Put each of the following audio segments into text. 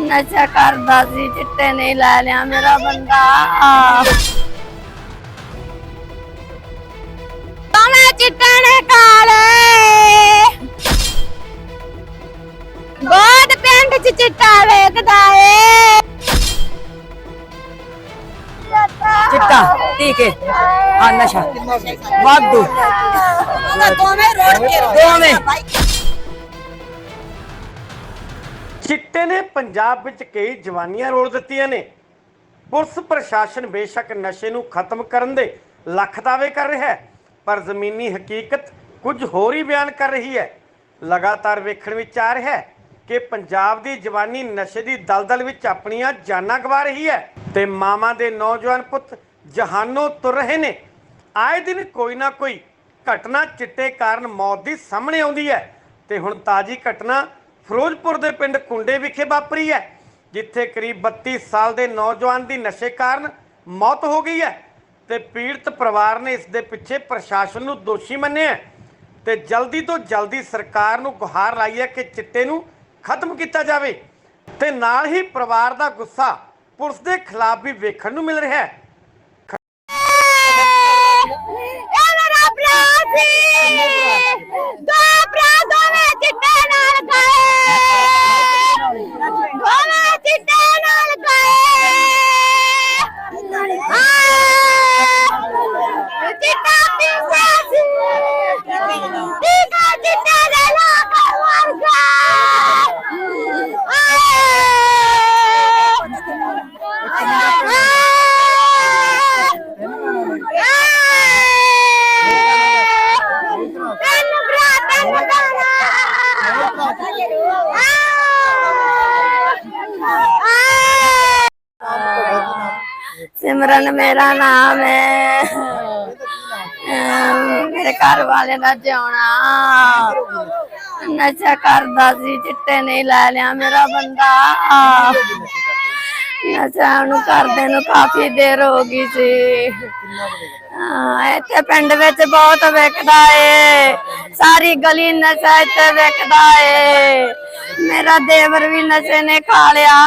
ਨਸ਼ਾ ਕਰਦਾ ਸੀ ਚਿੱਟੇ ਨਹੀਂ ਲੈ ਲਿਆ ਮੇਰਾ ਬੰਦਾ। ਤਮੇ ਚਿੱਟੇ ਨੇ ਕਾਲੇ ਬਹੁਤ ਪਿੰਡ ਚ ਚਿੱਟਾ ਵੇਖਦਾ ਏ। ਚਿੱਟਾ ਟੀਕੇ ਆ ਨਸ਼ਾ। ਵਾਧੂ। ਦੋਵੇਂ ਰੋਡ ਤੇ ਦੋਵੇਂ। ਚਿੱਟੇ ਨੇ ਪੰਜਾਬ ਵਿੱਚ ਕਈ ਜਵਾਨੀਆਂ ਰੋਲ ਦਿੱਤੀਆਂ ਨੇ। ਪੁਲਿਸ ਪ੍ਰਸ਼ਾਸਨ ਬੇਸ਼ੱਕ ਨਸ਼ੇ ਨੂੰ ਖਤਮ ਕਰਨ ਦੇ ਲੱਖ ਦਾਅਵੇ ਕਰ ਰਿਹਾ ਹੈ, ਪਰ ਜ਼ਮੀਨੀ ਹਕੀਕਤ ਕੁਝ ਹੋਰ ਹੀ ਬਿਆਨ ਕਰ ਰਹੀ ਹੈ। ਲਗਾਤਾਰ ਵੇਖਣ ਵਿੱਚ ਆ ਰਿਹਾ ਹੈ ਕਿ ਪੰਜਾਬ ਦੀ ਜਵਾਨੀ ਨਸ਼ੇ ਦੀ ਦਲਦਲ ਵਿੱਚ ਆਪਣੀਆਂ ਜਾਨਾਂ ਗਵਾ ਰਹੀ ਹੈ ਤੇ ਮਾਵਾਂ ਦੇ ਨੌਜਵਾਨ ਪੁੱਤ ਜਹਾਨੋਂ ਤੁਰ ਰਹੇ ਨੇ। ਆਏ ਦਿਨ ਕੋਈ ਨਾ ਕੋਈ ਘਟਨਾ ਚਿੱਟੇ ਕਾਰਨ ਮੌਤ ਦੀ ਸਾਹਮਣੇ ਆਉਂਦੀ ਹੈ ਤੇ ਹੁਣ ਤਾਜੀ ਘਟਨਾ ਫਿਰੋਜ਼ਪੁਰ ਦੇ ਪਿੰਡ ਕੁੰਡੇ ਵਿਖੇ ਵਾਪਰੀ ਹੈ, ਜਿੱਥੇ ਕਰੀਬ 32 ਸਾਲ ਦੇ ਨੌਜਵਾਨ ਦੀ ਨਸ਼ੇ ਕਾਰਨ ਮੌਤ ਹੋ ਗਈ ਹੈ ਤੇ ਪੀੜਤ ਪਰਿਵਾਰ ਨੇ ਇਸ ਦੇ ਪਿੱਛੇ ਪ੍ਰਸ਼ਾਸਨ ਨੂੰ ਦੋਸ਼ੀ ਮੰਨਿਆ ਹੈ ਤੇ ਜਲਦੀ ਤੋਂ ਜਲਦੀ ਸਰਕਾਰ ਨੂੰ ਗੁਹਾਰ ਲਾਈ ਹੈ ਕਿ ਚਿੱਟੇ ਨੂੰ ਖਤਮ ਕੀਤਾ ਜਾਵੇ। ਤੇ ਨਾਲ ਹੀ ਪਰਿਵਾਰ ਦਾ ਗੁੱਸਾ ਪੁਲਿਸ ਦੇ ਖਿਲਾਫ ਵੀ ਵੇਖਣ ਨੂੰ ਮਿਲ ਰਿਹਾ ਹੈ ਇਹ ਮੇਰਾ ਭਰਾ ਸੀ ਦੋ ਭਰਾ ਦੋਵੇਂ ਚਿੱਟੇ ਨਾਲ ਗਏ ਦੋਵੇਂ ਚਿੱਟੇ ਨਾਲ ਗਏ ਹਾਂ ਚਿੱਟਾ ਪੀਂਦਾ ਸੀ ਟੀਕਾ ਚਿੱਟੇ ਦੇ ਲਾ ਕੇ ਮਰ ਤੈਨੂੰ ਭਰਾ ਤੈਨੂੰ ਸਿਮਰਨ ਮੇਰਾ ਨਾਮ ਹੈ। ਮੇਰੇ ਘਰ ਵਾਲੇ ਦਾ ਜਿਉਣਾ। ਨਸ਼ਾ ਕਰਦਾ ਸੀ ਚਿੱਟੇ ਨਹੀਂ ਲੈ ਲਿਆ ਮੇਰਾ ਬੰਦਾ। ਨਸ਼ਾ ਉਹਨੂੰ ਕਰਦੇ ਨੂੰ ਕਾਫੀ ਦੇਰ ਹੋ ਗਈ ਸੀ। ਇੱਥੇ ਪਿੰਡ ਵਿੱਚ ਬਹੁਤ ਵਿਕਦਾ ਏ। ਸਾਰੀ ਗਲੀ ਨਸ਼ਾ ਇੱਥੇ ਵਿਕਦਾ ਏ। ਮੇਰਾ ਦੇਵਰ ਵੀ ਨਸ਼ੇ ਨੇ ਖਾ ਲਿਆ।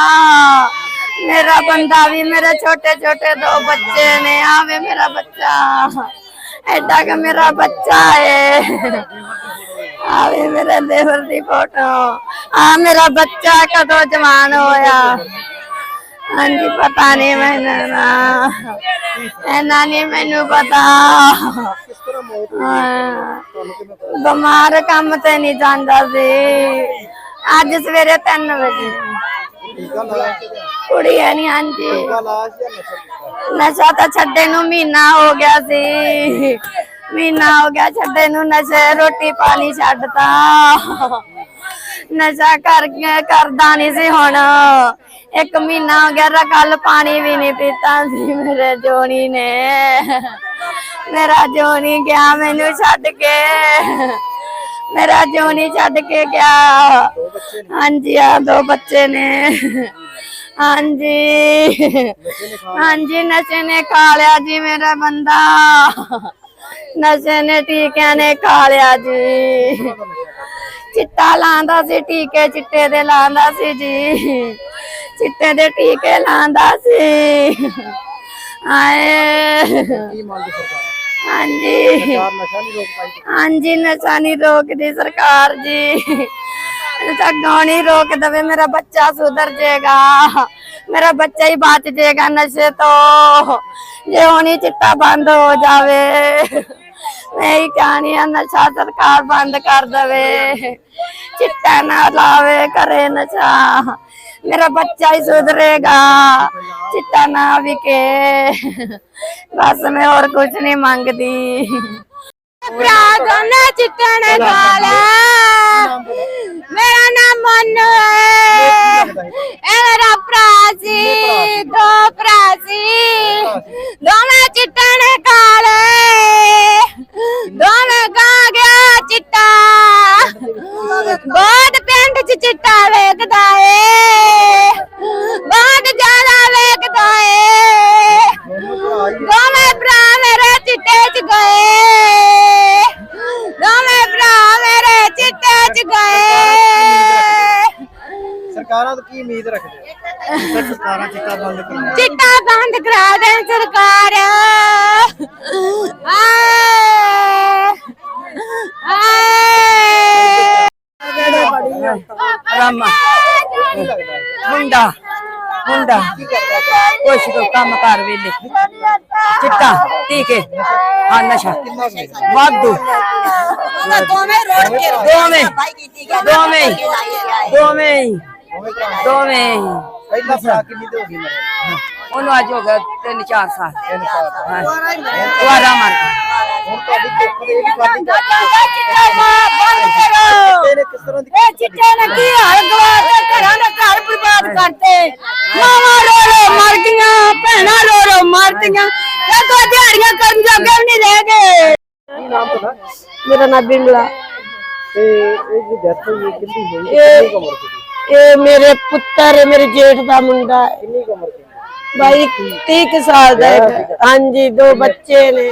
ਮੇਰਾ ਬੰਦਾ ਵੀ ਮੇਰੇ ਛੋਟੇ ਛੋਟੇ ਦੋ ਬੱਚੇ ਨੇ ਆਵੇ ਮੇਰਾ ਬੱਚਾ। ਐਡਾ ਕਿ ਮੇਰਾ ਬੱਚਾ ਏ। ਆਵੇ ਮੇਰੇ ਦੇਵਰ ਦੀ ਫੋਟੋ। ਆ ਮੇਰਾ ਬੱਚਾ ਕਦੋਂ ਜਵਾਨ ਹੋਇਆ? ਹਾਂਜੀ, ਪਤਾ ਨਹੀਂ ਮੈਨੂੰ ਨਾ। ਇਹਨਾਂ ਨਹੀਂ ਮੈਨੂੰ ਪਤਾ। ਬਿਮਾਰ ਕੰਮ ਤੇ ਨਹੀਂ ਜਾਂਦਾ ਸੀ। ਅੱਜ ਸਵੇਰੇ 3 ਵਜੇ। ਕੁੜੀ ਹੈ ਨਹੀਂ ਹਾਂਜੀ। ਨਸ਼ਾ ਤਾਂ ਛੱਡੇ ਨੂੰ ਮਹੀਨਾ ਹੋ ਗਿਆ ਸੀ। ਮਹੀਨਾ ਹੋ ਗਿਆ ਛੱਡੇ ਨੂੰ ਨਸ਼ੇ ਰੋਟੀ ਪਾਣੀ ਛੱਡਤਾ। ਨਸ਼ਾ ਕਰਕੇ ਕਰਦਾ ਨਹੀਂ ਸੀ ਹੁਣ। ਇੱਕ ਮਹੀਨਾ ਹੋ ਗਿਆ ਰਾ ਕੱਲ ਪਾਣੀ ਵੀ ਨਹੀਂ ਪੀਤਾ ਸੀ ਮੇਰੇ ਜੋਨੀ ਨੇ। ਮੇਰਾ ਜੋਨੀ ਗਿਆ ਮੈਨੂੰ ਛੱਡ ਕੇ। ਮੇਰਾ ਜੋਨੀ ਛੱਡ ਕੇ ਗਿਆ। ਹਾਂਜੀ ਆ ਦੋ ਬੱਚੇ ਨੇ। ਹਾਂਜੀ। ਹਾਂਜੀ ਨਸ਼ੇ ਨੇ ਖਾ ਲਿਆ ਜੀ ਮੇਰਾ ਬੰਦਾ। ਨਸ਼ੇ ਨੇ ਟੀਕਿਆਂ ਨੇ ਖਾ ਲਿਆ ਜੀ। ਚਿੱਟਾ ਲਾਂਦਾ ਸੀ ਟੀਕੇ ਚਿੱਟੇ ਦੇ ਲਾਂਦਾ ਸੀ ਜੀ। ਚਿੱਟੇ ਦੇ ਟੀਕੇ ਲਾਂਦਾ ਸੀ। ਆਏ। ਹਾਂਜੀ। ਹਾਂਜੀ ਨਸ਼ਾ ਨਹੀਂ ਰੋਕਦੀ ਸਰਕਾਰ ਜੀ। ਨਸ਼ਾ ਰੋਕ ਦਵੇ, ਮੇਰਾ ਬੱਚਾ ਸੁਧਰ ਜਾਏਗਾ। ਮੇਰਾ ਬੱਚਾ ਹੀ ਬਚ ਜਾਏਗਾ ਨਸ਼ੇ ਤੋਂ। ਜੇ ਹੁਣੀ ਚਿੱਟਾ ਬੰਦ ਹੋ ਜਾਵੇ, ਮੈਂ ਹੀ ਕਹਾਣੀ ਆ, ਨਸ਼ਾ ਸਰਕਾਰ ਬੰਦ ਕਰ ਦਵੇ। ਚਿੱਟਾ ਨਾ ਲਾਵੇ ਕਰੇ ਨਸ਼ਾ। ਮੇਰਾ ਬੱਚਾ ਹੀ ਸੁਧਰੇਗਾ, ਚਿੱਟਾ ਨਾ ਵਿਕੇ। ਬਸ ਮੈਂ ਹੋਰ ਕੁਝ ਨਹੀਂ ਮੰਗਦੀ। ਭਰਾ ਦੋਨੇ ਚਿੱਟੇ ਨੇ ਗਾਲਾ ਮੇਰਾ ਨਾਮ ਮਨੂ ਹੈ ਇਹ ਮੇਰਾ ਭਰਾ ਸੀ ਦੋ ਭਰਾ ਸੀ। ਦੋਵੇਂ ਚਿੱਟੇ ਨੇ ਕਾਲੇ। ਦੋਵੇਂ ਗਾ ਗਿਆ ਚਿੱਟਾ। ਬਹੁਤ ਪਿੰਡ ਚ ਚਿੱਟਾ ਵੇਖਦਾ ਏ ਬਹੁਤ ਜ਼ਿਆਦਾ ਵੇਖਦਾ ਏ ਦੋਵੇਂ ਭਰਾ ਮੇਰੇ ਚਿੱਟੇ ਚ ਗਏ ਦੋਵੇਂ ਭਰਾ ਮੇਰੇ ਚਿੱਟੇ ਚ ਗਏ। ਸਰਕਾਰਾਂ ਤੋਂ ਕੀ ਉਮੀਦ ਰੱਖਦੇ ਹੋ? ਸਰਕਾਰਾਂ ਚਿੱਟਾ ਬੰਦ ਕਰਾਉਣ ਚਿੱਟਾ ਬੰਦ ਕਰਾ ਦੇ ਸਰਕਾਰ। ਰਾਮਾ ਮੁੰਡਾ ਮੁੰਡਾ। ਕੁਛ ਕੋ ਕੰਮ ਕਰ ਵੇਲੇ। ਚਿੱਟਾ ਟੀਕੇ ਹਾਂ ਨਸ਼ਾ ਵਾਧੂ। ਦੋਵੇਂ ਰੋਡ ਕੇ ਦੋਵੇਂ। ਭਾਈ ਕੀਤੀ ਗਿਆ ਦੋਵੇਂ। ਹੀ, ਦੋਵੇਂ। ਹੀ, ਦੋਵੇਂ। ਹੀ। ਪਹਿਲਾ ਭਰਾ ਕਿੰਨੀ ਤੇ ਹੋ ਗਈ ਮੇਰੇ ਉਹਨੂੰ ਅੱਜ ਹੋ ਗਿਆ ਤਿੰਨ ਚਾਰ ਸਾਲ। ਤਿੰਨ ਸਾਲ। ਹਾਂ। ਦੁਆਰਾ ਮਾਰ ਹੁਣ ਤੁਹਾਡੀ ਚੁੱਪ ਦੇ ਵੀ ਖਾਲੀ ਚਿੱਟਾ ਬੰਦ ਕਰੋ। ਇਹਨੇ ਕਿਸ ਤਰ੍ਹਾਂ ਦੀ ਇਹ ਚਿੱਟੇ ਨੇ ਕੀ ਹਾਲ ਗਵਾ ਕੇ ਘਰਾਂ ਦਾ ਘਰ ਬਰਬਾਦ ਕਰਤੇ। ਮਾਵਾਂ ਰੋ ਰੋ ਮਰ ਗਈਆਂ ਭੈਣਾਂ ਰੋ ਰੋ ਮਰ ਗਈਆਂ ਇਹ ਤਾਂ ਦਿਹਾੜੀਆਂ ਕਰਨ ਜੋਗੇ ਵੀ ਨਹੀਂ ਰਹਿ ਗਏ। ਕੀ ਨਾਮ ਤੁਹਾਡਾ? ਮੇਰਾ ਨਾਮ ਬਿੰਗਲਾ ਤੇ ਇਹ ਜੀ ਡੈਥ ਹੋਈ ਹੈ ਕਿੰਨੀ ਹੋਈ? ਇਹ-? ਕਿੰਨੀ ਕੁ ਉਮਰ ਸੀ? ਇਹ ਮੇਰੇ ਪੁੱਤਰ ਹੈ ਮੇਰੇ ਜੇਠ ਦਾ ਮੁੰਡਾ। ਹੈ ਕਿੰਨੀ ਕੁ ਉਮਰ ਸੀ? ਬਾਈ 30 ਕੁ ਸਾਲ ਦਾ ਹੈ ਹਾਂਜੀ ਦੋ ਬੱਚੇ ਨੇ।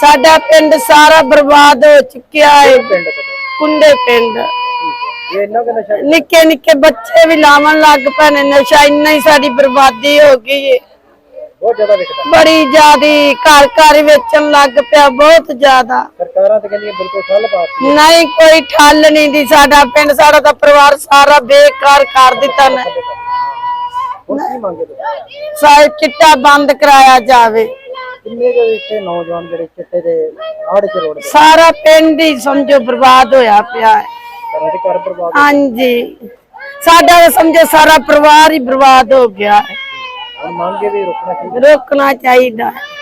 ਸਾਡਾ ਪਿੰਡ ਸਾਰਾ ਬਰਬਾਦ ਹੋ ਚੁੱਕਿਆ ਹੈ। ਪਿੰਡ ਤੋਂ ਕੁੰਡੇ ਪਿੰਡ। ਇਹ ਇੰਨਾ ਕਿ ਨਸ਼ਾ ਨਿੱਕੇ ਨਿੱਕੇ ਬੱਚੇ ਵੀ ਲਾਵਣ ਲੱਗ ਪਏ ਨੇ। ਨਸ਼ਾ ਇੰਨਾ ਹੀ ਸਾਡੀ ਬਰਬਾਦੀ ਹੋ ਗਈ ਹੈ ਬਹੁਤ ਜ਼ਿਆਦਾ ਵਿਕਦਾ। ਬੜੀ ਜ਼ਿਆਦੀ ਘਰ ਘਰ ਵੇਚਣ ਲੱਗ ਪਿਆ ਬਹੁਤ ਜ਼ਿਆਦਾ। ਸਰਕਾਰਾਂ ਤੇ ਕਹਿੰਦੀਆਂ ਬਿਲਕੁਲ ਠੱਲ ਪਾਤੀ ਨਹੀਂ ਕੋਈ ਠੱਲ ਨਹੀਂ ਦੀ ਸਾਡਾ ਪਿੰਡ ਸਾਡਾ ਤਾਂ ਪਰਿਵਾਰ ਸਾਰਾ ਬੇਕਾਰ ਕਰ ਦਿੱਤਾ ਨੇ। ਹੁਣ ਕੀ ਮੰਗੇ ਤੁਸੀਂ ਸਾਰੇ ਚਿੱਟਾ ਬੰਦ ਕਰਾਇਆ ਜਾਵੇ। ਕਿੰਨੇ ਕੁ ਇੱਥੇ ਨੌਜਵਾਨ ਜਿਹੜੇ ਚਿੱਟੇ ਦੇ ਆੜ ਚ ਤੇ ਸਾਰਾ ਪਿੰਡ ਹੀ ਸਮਝੋ ਬਰਬਾਦ ਹੋਇਆ ਪਿਆ ਹੈ। ਘਰਾਂ ਦੇ ਘਰ ਬਰਬਾਦ ਹਾਂਜੀ। ਸਾਡਾ ਤਾਂ ਸਮਝੋ ਸਾਰਾ ਪਰਿਵਾਰ ਹੀ ਬਰਬਾਦ ਹੋ ਗਿਆ ਹੈ। ਹੁਣ ਮੰਗੇ ਵੀ ਰੁਕਣਾ ਚਾਹੀਦਾ। ਰੋਕਣਾ ਚਾਹੀਦਾ। ਹੈ